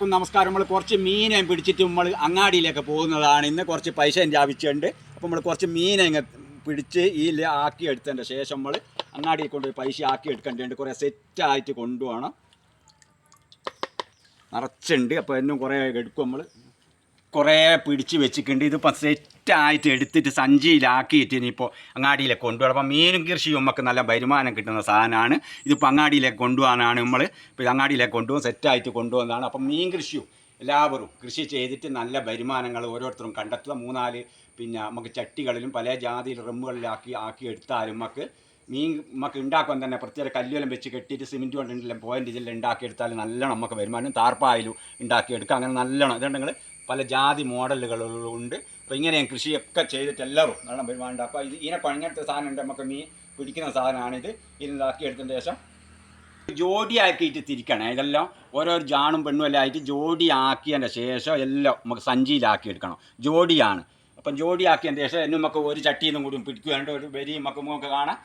നമസ്കാരം. നമ്മൾ കുറച്ച് മീനെ പിടിച്ചിട്ട് നമ്മൾ അങ്ങാടിയിലേക്ക് പോകുന്നതാണ്. ഇന്ന് കുറച്ച് പൈസ എന്റെ ആവശ്യമുണ്ട് അപ്പോൾ നമ്മൾ കുറച്ച് മീനെ ഇങ്ങ് പിടിച്ച് ഈ ആക്കി എടുത്തതിന്റെ ശേഷം നമ്മൾ അങ്ങാടിയിൽ കൊണ്ടുപോയി പൈസ ആക്കി എടുക്കേണ്ടതുണ്ട്. കുറേ സെറ്റായിട്ട് കൊണ്ടുപോകണം. നിറച്ചുണ്ട്. അപ്പോൾ എന്നും കുറേ എടുക്കും നമ്മൾ കുറേ പിടിച്ച് വെച്ചിട്ടുണ്ട്. ഇതിപ്പോൾ സെറ്റായിട്ട് എടുത്തിട്ട് സഞ്ചിയിലാക്കിയിട്ട് ഇനിയിപ്പോൾ അങ്ങാടിയിലേക്ക് കൊണ്ടുപോകണം അപ്പോൾ മീനും കൃഷിയും നമുക്ക് നല്ല വരുമാനം കിട്ടുന്ന സാധനമാണ്. ഇതിപ്പോൾ അങ്ങാടിയിലേക്ക് കൊണ്ടുപോകാനാണ് നമ്മൾ ഇപ്പോൾ ഇത് അങ്ങാടിയിലേക്ക് കൊണ്ടുപോകും സെറ്റായിട്ട് കൊണ്ടുപോകുന്നതാണ്. അപ്പം മീൻ കൃഷിയും എല്ലാവരും കൃഷി ചെയ്തിട്ട് നല്ല വരുമാനങ്ങൾ ഓരോരുത്തരും കണ്ടെത്തുക. മൂന്നാൽ പിന്നെ നമുക്ക് ചട്ടികളിലും പല ജാതിയിൽ റമ്മുകളിലാക്കി ആക്കി എടുത്താലും നമുക്ക് മീൻ നമുക്ക് ഉണ്ടാക്കാൻ തന്നെ പ്രത്യേക കല്ലുവെല്ലാം വെച്ച് കെട്ടിയിട്ട് സിമെന്റ് കൊണ്ടെല്ലാം പോയിന്റ് ഇതിൽ ഉണ്ടാക്കിയെടുത്താൽ നല്ലോണം നമുക്ക് വരുമാനം താർപ്പായാലും ഉണ്ടാക്കിയെടുക്കാം. അങ്ങനെ നല്ലോണം ഇതുണ്ടെങ്കിൽ പല ജാതി മോഡലുകളുണ്ട് അപ്പോൾ ഇങ്ങനെ ഞാൻ കൃഷിയൊക്കെ ചെയ്തിട്ട് എല്ലാവരും നല്ല വരുമാനമുണ്ട് അപ്പോൾ ഇത് ഇതിനെ പണിഞ്ഞെടുത്ത സാധനം ഉണ്ട്. നമുക്ക് മീൻ പിടിക്കുന്ന സാധനമാണിത്. ഇതാക്കി എടുത്തതിന് ശേഷം ജോഡിയാക്കിയിട്ട് തിരിക്കണം. ഇതെല്ലാം ഓരോ ജാണും പെണ്ണും എല്ലാം ആയിട്ട് ജോഡിയാക്കിയതിന്റെ ശേഷം എല്ലാം നമുക്ക് സഞ്ചിയിലാക്കി എടുക്കണം. ജോഡിയാണ്. അപ്പം ജോഡിയാക്കിയതിന്റെ ശേഷം എന്നും നമുക്ക് ഒരു ചട്ടിയിൽ നിന്നും കൂടി പിടിക്കുകയുണ്ട് ഒരു വരി നമുക്ക് നമുക്ക് കാണാം.